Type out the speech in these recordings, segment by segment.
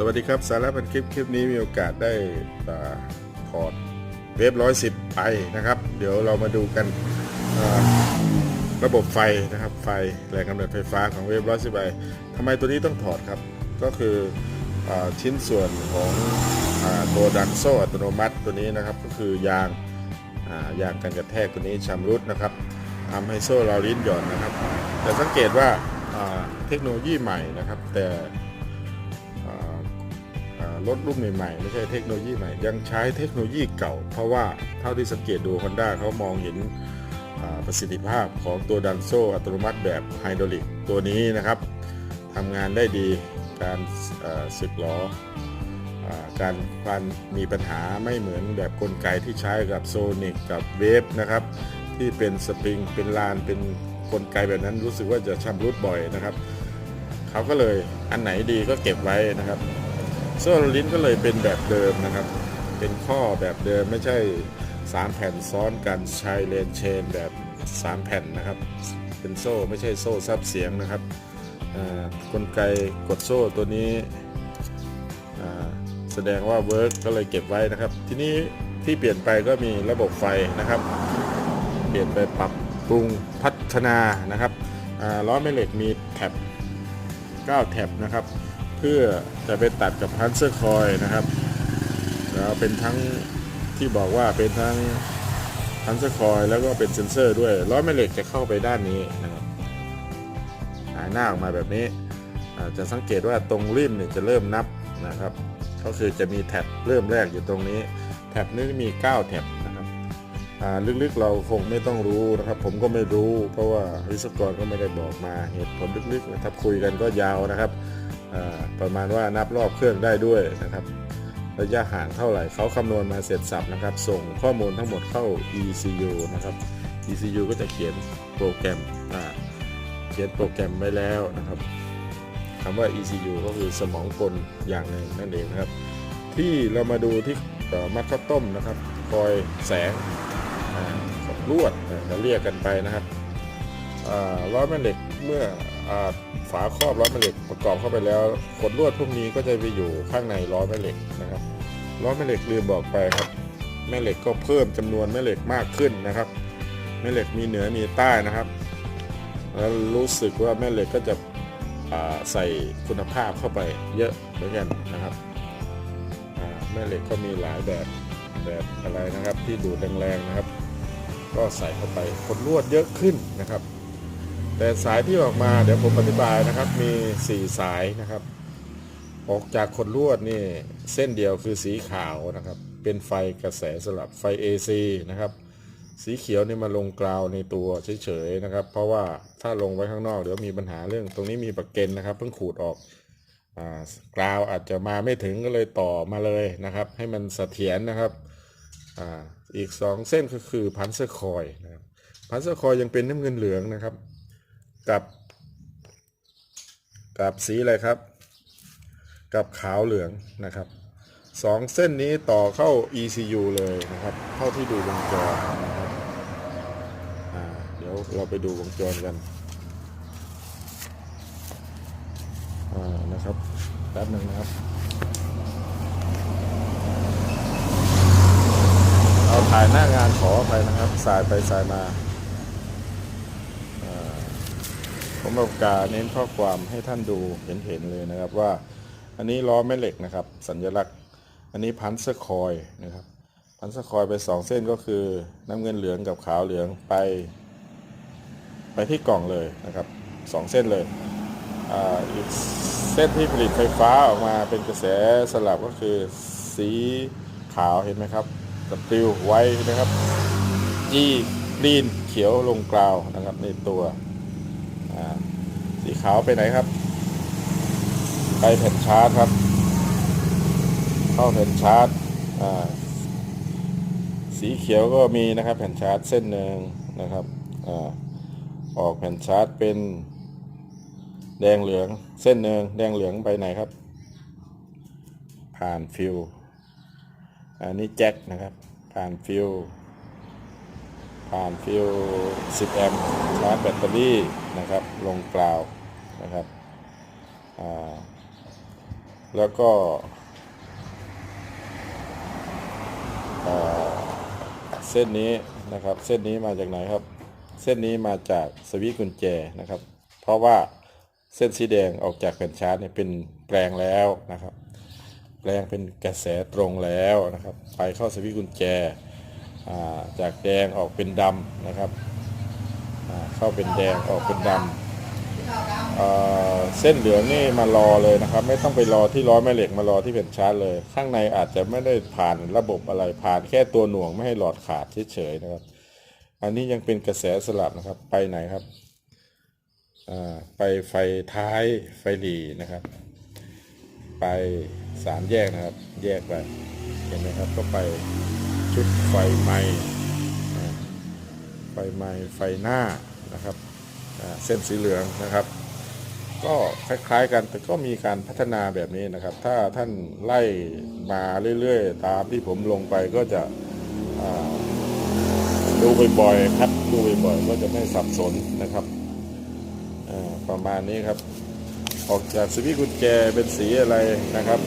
สวัสดีครับ สาระพันคลิปคลิปนี้มีโอกาสได้ถอดเว็บร้อยสิบไปนะครับ เดี๋ยวเรามาดูกันระบบไฟนะครับ ไฟแรงกำเนิดไฟฟ้าของเว็บร้อยสิบไปทำไมตัวนี้ต้องถอดครับ ก็คืออชิ้นส่วนของอตัวดันโซ่อัตโนมัติตัวนี้นะครับ ก็คือยางยางกันกระแทกตัวนี้ชำรุดนะครับทำให้โซ่เราลิ้นหย่อนนะครับ แต่สังเกตว่าเทคโนโลยีใหม่นะครับ แต่ รถรุ่นใหม่ๆ ไม่ใช่เทคโนโลยีใหม่ ยังใช้เทคโนโลยีเก่า เพราะว่าเท่าที่สังเกตดู Honda เขามองเห็นประสิทธิภาพของตัวดันโซอัตโนมัติแบบไฮดรอลิกตัวนี้นะครับทำงานได้ดีการสึกล้ออการควันมีปัญหาไม่เหมือนแบบกลไกที่ใช้กับโซนิกกับเวฟนะครับ ที่เป็นสปริง เป็นลานเป็นกลไกแบบนั้นรู้สึกว่าจะชำรุดบ่อยนะครับ เขาก็เลยอันไหนดีก็เก็บไว้นะครับ โซ่ลิ้นก็เลยเป็นแบบเดิมนะครับ เป็นข้อแบบเดิมไม่ใช่ 3 แผ่นซ้อนกันชายเลนเชนแบบ 3 แผ่นนะครับ เป็นโซ่ไม่ใช่โซ่ซับเสียงนะครับอ่ากลไกกดโซ่ตัวนี้อ่าแสดงว่าเวิร์กก็เลยเก็บไว้นะครับ ทีนี้ที่เปลี่ยนไปก็มีระบบไฟนะครับ เปลี่ยนไปปรับปรุงพัฒนานะครับอ่าล้อแม่เหล็กมีแท็บ9แท็บนะครับ เพื่อจะไปตัดกับพันเซอร์คอยนะครับแล้วเป็นทั้งที่บอกว่าเป็นทั้งพันเซอร์คอยแล้วก็เป็นเซ็นเซอร์ด้วยล้อแม่เหล็กจะเข้าไปด้านนี้นะครับหายหน้าออกมาแบบนี้จะสังเกตว่าตรงริมเนี่ยจะเริ่มนับนะครับ ก็คือจะมีแท็บเริ่มแรกอยู่ตรงนี้แท็บนี้มี 9 แท็บนะครับลึกๆเราคงไม่ต้องรู้นะครับ ผมก็ไม่รู้ เพราะว่าวิศวกรก็ไม่ได้บอกมาเหตุผลลึกๆนะครับคุยกันก็ยาวนะครับ ประมาณว่านับรอบเครื่องได้ด้วยนะครับ ระยะห่างเท่าไหร่เขาคำนวณมาเสร็จสับนะครับ ส่งข้อมูลทั้งหมดเข้า ECU นะครับ ECU ก็จะเขียนโปรแกรมเขียนโปรแกรมไว้แล้วนะครับคำว่า ECU ก็คือสมองกลอย่างหนึ่งนั่นเองนะครับ ที่เรามาดูที่มัดข้าวต้มนะครับ คอยแสงลวดเราเรียกกันไปนะครับอ่าล้อแม่เหล็กเมื่อ ฝาครอบล้อแม่เหล็กประกอบเข้าไปแล้วขดลวดพวกนี้ก็จะไปอยู่ข้างในล้อแม่เหล็กนะครับล้อแม่เหล็กลืมบอกไปครับแม่เหล็กก็เพิ่มจำนวนแม่เหล็กมากขึ้นนะครับแม่เหล็กมีเหนือมีใต้นะครับ แล้วรู้สึกว่าแม่เหล็กก็จะใส่คุณภาพเข้าไปเยอะเหมือนกันนะครับแม่เหล็กก็มีหลายแบบแบบอะไรนะครับที่ดูดแรงๆนะครับ ก็ใส่เข้าไปขดลวดเยอะขึ้นนะครับ แต่สายที่ออกมาเดี๋ยวผมอธิบายนะครับมี 4 สายนะครับ ออกจากขดลวดนี่เส้นเดียวคือสีขาวนะครับ เป็นไฟกระแสสลับไฟ AC นะครับ สีเขียวนี่มาลงกราวในตัวเฉยๆนะครับ เพราะว่าถ้าลงไว้ข้างนอกเดี๋ยวมีปัญหาเรื่อง ตรงนี้มีประเก็นนะครับเพิ่งขูดออกกราวอาจจะมาไม่ถึงก็เลยต่อมาเลยนะครับ ให้มันเสถียรนะครับออีก 2 เส้นก็คือพันเซอร์คอยนะครับพันเซอร์คอยยังเป็นน้ำเงินเหลืองนะครับ กับ กับสีอะไรครับ กับขาวเหลืองนะครับสองเส้นนี้ต่อเข้า ECU เลยนะครับ เท่าที่ดูวงจรนะครับเดี๋ยวเราไปดูวงจรกันนะครับแป๊บหนึ่งนะครับ เอาถ่ายหน้างานขออภัยนะครับ สายไปสายมาอ่า ผมเอากาเน้นข้อความให้ท่านดูเห็นเห็นๆเลยนะครับว่า อันนี้ล้อแม่เหล็กนะครับ สัญลักษณ์ อันนี้พันสคอยนะครับ พันสคอยไปสองเส้นก็คือน้ำเงินเหลืองกับขาวเหลืองไป ไปที่กล่องเลยนะครับสองเส้นเลยอ่าอีกเส้นที่ผลิตไฟฟ้าออกมาเป็นกระแสสลับก็คือสีขาวเห็นไหมครับสติลไว้นะครับ จีกรีนเขียวลงกราวนะครับในตัว สีขาวไปไหนครับ ไปแผ่นชาร์จครับ เข้าแผ่นชาร์จสีเขียวก็มีนะครับแผ่นชาร์จเส้นหนึ่งนะครับอออกแผ่นชาร์จเป็น แดงเหลืองเส้นหนึ่งแดงเหลืองไปไหนครับ ผ่านฟิวอันนี้แจ็คนะครับ ผ่านฟิว ผ่านฟิว10 แอมป์ชาร์จแบตเตอรี่นะครับ ลงกราวนะครับ แล้วก็เส้นนี้นะครับ เส้นนี้มาจากไหนครับ เส้นนี้มาจากสวิตช์กุญแจนะครับ เพราะว่าเส้นสีแดงออกจากแผ่นชาร์จเนี่ยเป็นแปลงแล้วนะครับ แปลงเป็นกระแสตรงแล้วนะครับ ไปเข้าสวิตช์กุญแจ จากแดงออกเป็นดำนะครับเข้าเป็นแดงออกเป็นดำเส้นเหลืองนี่มารอเลยนะครับ ไม่ต้องไปรอที่ร้อยแม่เหล็กมารอที่แผ่นชาร์จเลย ข้างในอาจจะไม่ได้ผ่านระบบอะไรผ่านแค่ตัวหน่วงไม่ให้หลอดขาดเฉยๆนะครับ อันนี้ยังเป็นกระแสสลับนะครับไปไหนครับไปไฟท้ายไฟหลีนะครับ ไปสามแยกนะครับ แยกไปเห็นไหมครับก็ไป ชุดไฟไหม้อ่ไฟไหม้ไฟหน้านะครับเส้นสีเหลืองนะครับ ก็คล้ายๆกันแต่ก็มีการพัฒนาแบบนี้นะครับ ถ้าท่านไล่มาเรื่อยๆ ตามที่ผมลงไปก็จะดูบ่อยๆครับดูบ่อยๆก็จะไม่สับสนนะครับประมาณนี้ครับ ออกจากสวิตช์กุญแจเป็นสีอะไรนะครับ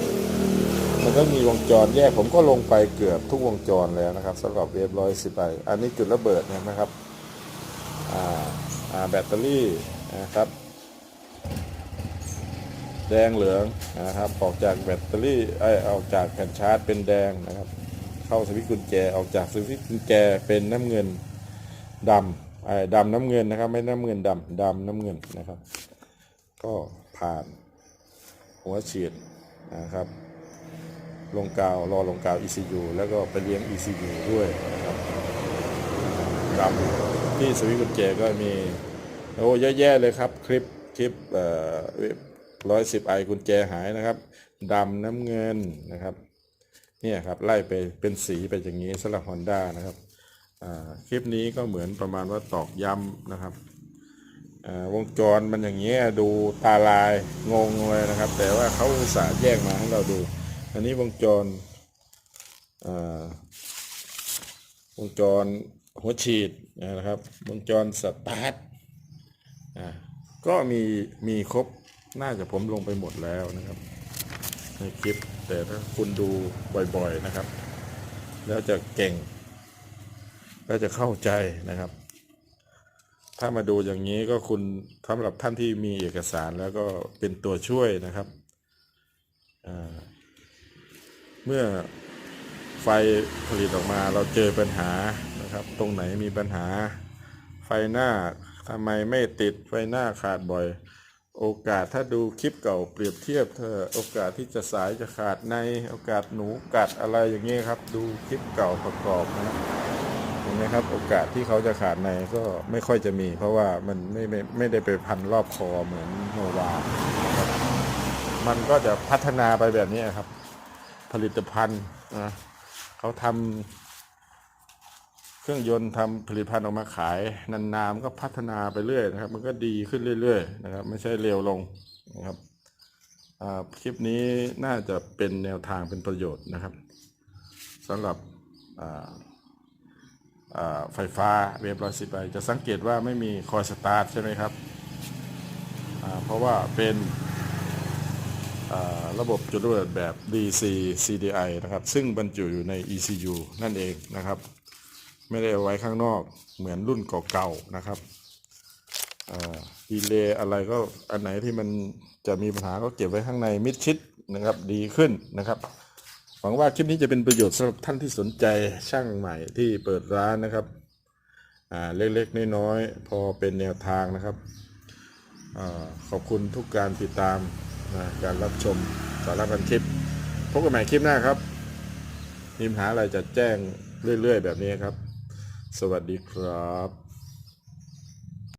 มันก็มีวงจรแยกผมก็ลงไปเกือบทุกวงจรแล้วนะครับสำหรับเวฟร้อยสิบไปอันนี้จุดระเบิดเนี่ยนะครับอ่าอ่าแบตเตอรี่นะครับ แดงเหลืองนะครับออกจากแบตเตอรี่ไอออกจากแผ่นชาร์จเป็นแดงนะครับ เข้าสวิตช์กุญแจออกจากสวิตช์กุญแจเป็นน้ำเงินดำไอ้ดำน้ำเงินนะครับ ไม่น้ำเงินดำดำน้ำเงินนะครับ ก็ผ่านหัวฉีดนะครับ ลงกาวรอลงกาว ECU แล้วก็ไปเลี้ยง ECU ด้วยนะครับดำที่สวิตกุญแจก็มีโอ้เยอะแยะเลยครับ คลิปคลิปเอ่อร้อยสิบไอกุญแจหายนะครับดำน้ำเงินนะครับเนี่ยครับไล่ไปเป็นสีไปอย่างนี้สำหรับ Honda นะครับคลิปนี้ก็เหมือนประมาณว่าตอกย้ำนะครับวงจรมันอย่างเงี้ยดูตาลายงงเลยนะครับ แต่ว่าเขาอุตส่าห์แยกมาให้เราดู อันนี้วงจรวงจรหัวฉีดนะครับ วงจรสตาร์ทก็มีมีครบน่าจะผมลงไปหมดแล้วนะครับ ในคลิปแต่ถ้าคุณดูบ่อยๆนะครับ แล้วจะเก่ง แล้วจะเข้าใจนะครับ ถ้ามาดูอย่างนี้ก็คุณสำหรับท่านที่มีเอกสารแล้วก็เป็นตัวช่วยนะครับอ่า เมื่อไฟผลิตออกมาเราเจอปัญหานะครับ ตรงไหนมีปัญหา ไฟหน้าทำไมไม่ติดไฟหน้าขาดบ่อย โอกาสถ้าดูคลิปเก่าเปรียบเทียบเธอโอกาสที่จะสายจะขาดในโอกาสหนูกัดอะไรอย่างเงี้ยครับ ดูคลิปเก่าประกอบนะครับเห็นไหมครับ โอกาสที่เขาจะขาดในก็ไม่ค่อยจะมี เพราะว่ามันไม่ไม่ไม่ได้ไปพันรอบคอเหมือนโนวาครับมันก็จะพัฒนาไปแบบนี้ครับ ผลิตภัณฑ์นะเขาทำเครื่องยนต์ทำผลิตภัณฑ์ออกมาขายนานๆมันก็พัฒนาไปเรื่อยนะครับ มันก็ดีขึ้นเรื่อยๆนะครับ ไม่ใช่เร็วลงนะครับคลิปนี้น่าจะเป็นแนวทางเป็นประโยชน์นะครับสำหรับไฟฟ้าเวฟร้อยสิบไปจะสังเกตว่าไม่มีคอยสตาร์ทใช่ไหมครับเพราะว่าเป็น ระบบจุดระเบิดแบบ DC CDI นะครับ ซึ่งบรรจุอยู่ใน ECU นั่นเองนะครับ ไม่ได้เอาไว้ข้างนอกเหมือนรุ่นเก่าๆนะครับดีเลย์อะไรก็อันไหนที่มันจะมีปัญหาก็เก็บไว้ข้างในมิดชิดนะครับ ดีขึ้นนะครับหวังว่าคลิปนี้จะเป็นประโยชน์สำหรับท่านที่สนใจช่างใหม่ที่เปิดร้านนะครับเล็กๆน้อยๆพอเป็นแนวทางนะครับอขอบคุณทุกการติดตาม นะการรับชมสาระพันคลิปพบกันใหม่คลิปหน้าครับมีปัญหาอะไรจะแจ้งเรื่อย ๆ แบบนี้ครับ สวัสดีครับ